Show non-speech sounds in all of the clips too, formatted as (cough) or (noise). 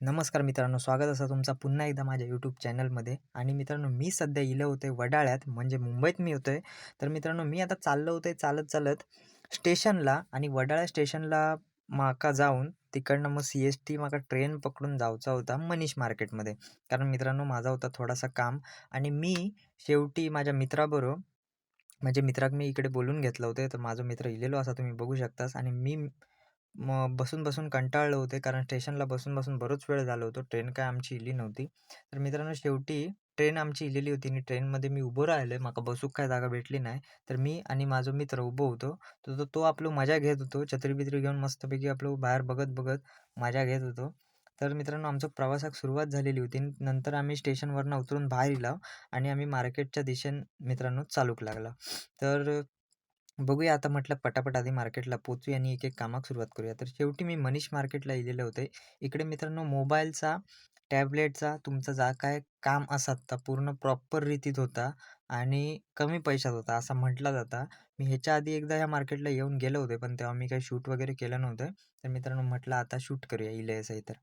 नमस्कार मित्रांनो, स्वागत असं तुमचा पुन्हा एकदा माझ्या यूट्यूब चॅनलमध्ये आणि मित्रांनो मी सध्या इले होते वडाळ्यात म्हणजे मुंबईत मी होतो आहे. तर मित्रांनो मी आता चाललो होते चालत-चालत स्टेशनला आणि वडाळा स्टेशनला माका जाऊन तिकडनं मग सी-एस-टी माका ट्रेन पकडून जायचा होता मनीष मार्केटमध्ये. कारण मित्रांनो माझा होता थोडासा काम आणि मी शेवटी माझ्या मित्राबरोबर म्हणजे मित्राक मी इकडे बोलून घेतलं होतं. तर माझा मित्र इलेलो असा तुम्ही बघू शकतास आणि मी मग बसून-बसून कंटाळलो होते कारण स्टेशनला बसून-बसून बराच वेळ झालो होतो ट्रेन काय आमची इली नव्हती. तर मित्रांनो शेवटी ट्रेन आमची इलेली होती आणि ट्रेनमध्ये मी उभं राहिलोय. माका बसूक काय जागा भेटली नाही. तर मी आणि माझा मित्र उभो होतो. तर तो तो आपलं मजा घेत होतो. छत्री-बित्री घेऊन मस्तपैकी आपलं बाहेर बघत-बघत मजा घेत होतो. तर मित्रांनो आमचं प्रवासाक सुरुवात झालेली होती. नंतर आम्ही स्टेशनवरनं उतरून बाहेर इलाव आणि आम्ही मार्केटच्या दिशेने मित्रांनो चालूक लागला. तर बघूया आता म्हटलं पटापट आधी मार्केटला पोचू आणि एक-एक कामाक सुरुवात करूया. तर शेवटी मी मनीष मार्केटला इलेले होते. इकडे मित्रांनो मोबाईलचा, टॅबलेटचा तुमचा जा काय काम असा तर पूर्ण प्रॉपर रीतीत होता आणि कमी पैशात होता असं म्हटलं जातं. मी ह्याच्या आधी एकदा ह्या मार्केटला येऊन गेलो होते, पण तेव्हा मी काही शूट वगैरे केलं नव्हतं. तर मित्रांनो म्हटलं आता शूट करूया इले आहे तर.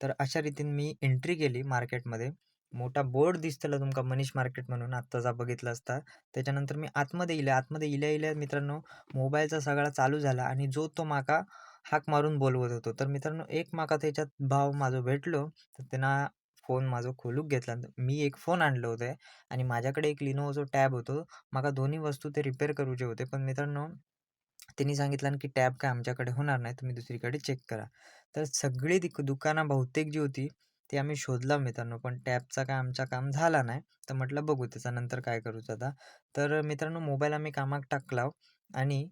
तर अशा रीतीने मी एंट्री केली मार्केटमध्ये. मोठा बोर्ड दिसतला तुमका मनीष मार्केट म्हणून आत्ता जा बघितला असता. त्याच्यानंतर मी आतमध्ये इले. आतमध्ये इल्या-इल्या मित्रांनो मोबाईलचा सगळा चालू झाला आणि जो तो माका हाक मारून बोलवत होतो. तर मित्रांनो एक माका त्याच्यात भाव माझा भेटलो. तर त्यांना फोन माझा खोलून घेतला. मी एक फोन आणलं होतं आणि माझ्याकडे एक Lenovoचा टॅब होतो. माका दोन्ही वस्तू ते रिपेअर करूचे होते. पण मित्रांनो त्यांनी सांगितलं की टॅब काय आमच्याकडे होणार नाही. तुम्ही दुसरीकडे चेक करा. तर सगळी दिक दुकानं बहुतेक जी होती ते आम्ही शोधला मित्रांनो. पण टॅबचा काय आमचा काम झाला नाही. तर म्हटलं बघू त्याच्यानंतर काय करूचं आता. तर मित्रांनो मोबाईल आम्ही कामाक टाकला आणि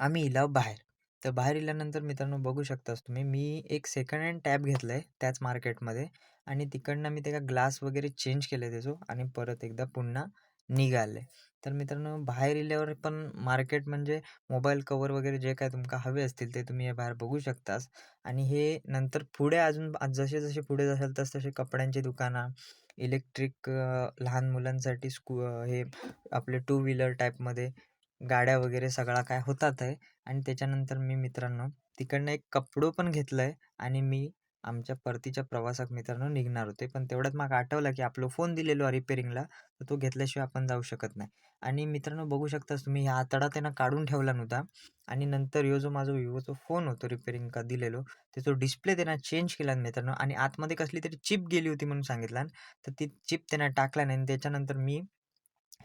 आम्ही इलाव बाहेर. तर बाहेर इल्यानंतर मित्रांनो बघू शकताच तुम्ही मी एक सेकंड हँड टॅब आहे त्याच मार्केटमध्ये आणि तिकडनं मी त्याचा ग्लास वगैरे चेंज केले त्याचो आणि परत एकदा पुन्हा निघाले. तर मित्रांनो बाहेर इल्यावर पण मार्केट म्हणजे मोबाईल कवर वगैरे जे काय तुमका हवे असतील ते तुम्ही बाहेर बघू शकतास आणि हे नंतर पुढे अजून जसे-जसे पुढे जाशाल तसतसे कपड्यांची दुकानं, इलेक्ट्रिक लहान मुलांसाठी स्कू हे आपले टू व्हीलर टाईपमध्ये गाड्या वगैरे सगळा काय होतात आहे आणि त्याच्यानंतर मी मित्रांनो तिकडनं एक कपडो पण घेतलं आहे आणि मी आमच्या परतीच्या प्रवासात मित्रांनो निघणार होते. पण तेवढ्यात मग आठवलं की आपलं फोन दिलेलो रिपेअरिंगला तर तो घेतल्याशिवाय आपण जाऊ शकत नाही. आणि मित्रांनो बघू शकताच तुम्ही हा आतडा त्यानं काढून ठेवला नव्हता आणि नंतर यो जो माझा विवोचा फोन होतो रिपेअरिंगका दिलेलो त्याचा डिस्प्ले त्यांना चेंज केला मित्रांनो आणि आतमध्ये कसली तरी चिप गेली होती म्हणून सांगितलं. तर ती चिप त्यानं टाकला नाही आणि त्याच्यानंतर मी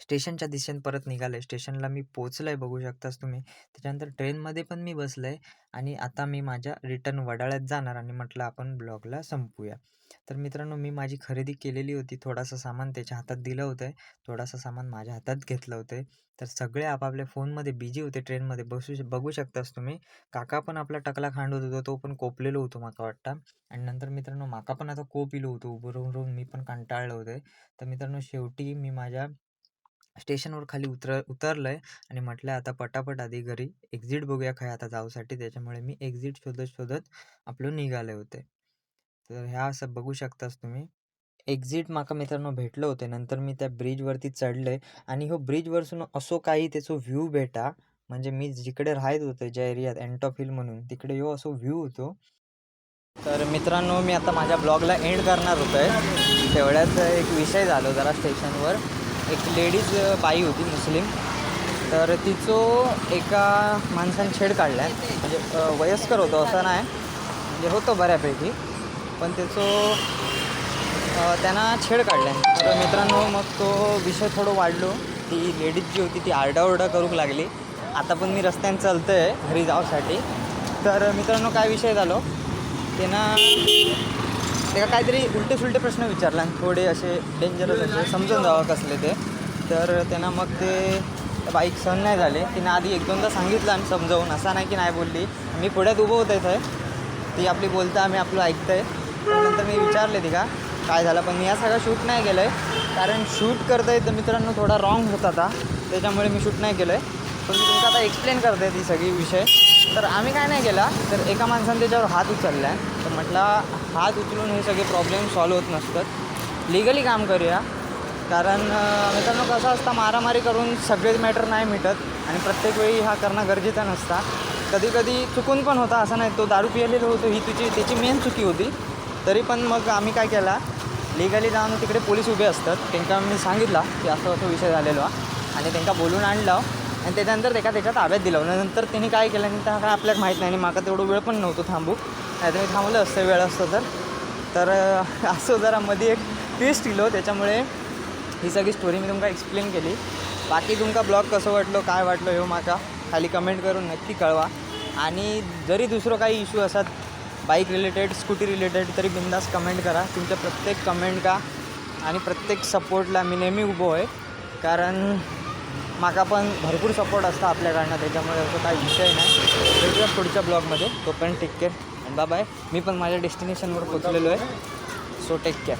स्टेशनच्या दिशेने परत निघालोय. स्टेशनला मी पोहोचलोय बघू शकताच तुम्ही. त्याच्यानंतर ट्रेनमध्ये पण मी बसलोय आणि आता मी माझ्या रिटर्न वडाळ्यात जाणार आणि म्हटलं आपण ब्लॉगला संपूया तर मित्रांनो मी माझी खरेदी केलेली होती. थोडासा सामान त्याच्या हातात दिलं होतं. थोडासा सामान माझ्या हातात घेतलं होतं. तर सगळे आपापल्या फोनमध्ये बिझी होते ट्रेनमध्ये बसू बघू शकताच तुम्ही. काका पण आपला टकला खांडत होतो तो पण कोपलेलो होतो माका वाटतं आणि नंतर मित्रांनो माका पण आता कोप इलो होतो उभं राहून-राहून मी पण कंटाळलो होतो. तर मित्रांनो शेवटी मी माझ्या स्टेशनवर खाली उतर उतरलं आहे आणि म्हटलं आता पटापट आधी घरी एक्झिट बघूया काय आता जाऊसाठी. त्याच्यामुळे मी एक्झिट शोधत-शोधत आपलं निघाले होते. तर ह्या असं बघू शकताच तुम्ही. एक्झिट माका मित्रांनो भेटलं होतं. नंतर मी त्या ब्रिजवरती चढलोय आणि हो ब्रिजवरसून असो काही त्याचं व्ह्यू भेटा म्हणजे मी जिकडे राहत होतो ज्या एरियात एंटॉप हिल म्हणून तिकडे हो असो व्ह्यू होतो. तर मित्रांनो मी आता माझ्या ब्लॉगला एंड करणार होतो आहे तेवढ्याच एक विषय झालो जरा स्टेशनवर. एक लेडीज बाई होती मुस्लिम. तर तिचं एका माणसाने छेड काढला आहे म्हणजे वयस्कर होतो असं नाही. म्हणजे होतं बऱ्यापैकी. पण त्याचं त्यांना छेड काढला आहे तर मित्रांनो मग तो विषय थोडं वाढलो. ती लेडीज जी होती ती आरडाओरडा करूक लागली. आता पण मी रस्त्याने चालतोय घरी जाऊसाठी. तर मित्रांनो काय विषय झालो त्यानं त्याला काहीतरी उलटे-सुलटे प्रश्न विचारला आणि थोडे असे डेंजरस असे समजून जावं कसले ते. तर त्यानं मग ते बाईक सहन नाही झाले. तिने आधी एक-दोनदा सांगितलं आणि समजावून असा नाही की नाही बोलली. मी पुढ्यात उभं होतं इथं ती आपली बोलता आम्ही आपलं ऐकतंय नंतर मी विचारले तिला काय झालं पण मी हा सगळा शूट नाही केलं आहे कारण शूट करतोय तर मित्रांनो थोडा रॉंग होत आता त्याच्यामुळे मी शूट नाही केलं आहे पण मी तुमचं आता एक्सप्लेन करते ती सगळी विषय. तर आम्ही काय नाही केला तर एका माणसाने त्याच्यावर हात उचलला आहे तर म्हटलं हात उचलून हे सगळे प्रॉब्लेम सॉल्व्ह होत नसतात. लीगली काम करूया. कारण मित्रांनो कसं असतं मारामारी करून सगळेच मॅटर नाही मिटत आणि प्रत्येक वेळी हा करणं गरजेचं नसता कधी-कधी चुकून पण होता असं नाही. तो दारू पिलेला होतो ही तुझी त्याची मेन चुकी होती. तरी पण मग आम्ही काय केला लिगली जाऊन तिकडे पोलीस उभे असतात त्यांना मी सांगितलं की असं असं विषय झालेलो आणि त्यांना बोलून आणलं आणि त्याच्यानंतर त्याच्या त्याच्या ताब्यात दिलं. नंतर त्यांनी काय केलं आणि त्या काय आपल्याला माहीत नाही आणि माका तेवढं वेळ पण नव्हतो थांबू. नाही तर मी थांबलं असतं वेळ असतं तर. तर (laughs) असं जरा मध्ये एक ट्विस्ट इलो त्याच्यामुळे ही सगळी स्टोरी मी तुमका एक्सप्लेन केली. बाकी तुमका ब्लॉग कसं वाटलं काय वाटलं ह्यो माका खाली कमेंट करून नक्की कळवा. आणि जरी दुसरं काही इश्यू असतात बाईक रिलेटेड स्कूटी रिलेटेड तरी बिंदास कमेंट करा. तुमच्या प्रत्येक कमेंट का आणि प्रत्येक सपोर्टला मी नेहमी उभो आहे. कारण माका पण भरपूर सपोर्ट असता आपल्याकडनं त्याच्यामुळे असं काही विषय नाही. भेटूया पुढच्या ब्लॉगमध्ये. तोपर्यंत टेक केअर आणि बाय मी पण माझ्या डेस्टिनेशनवर पोचलेलो आहे. So take care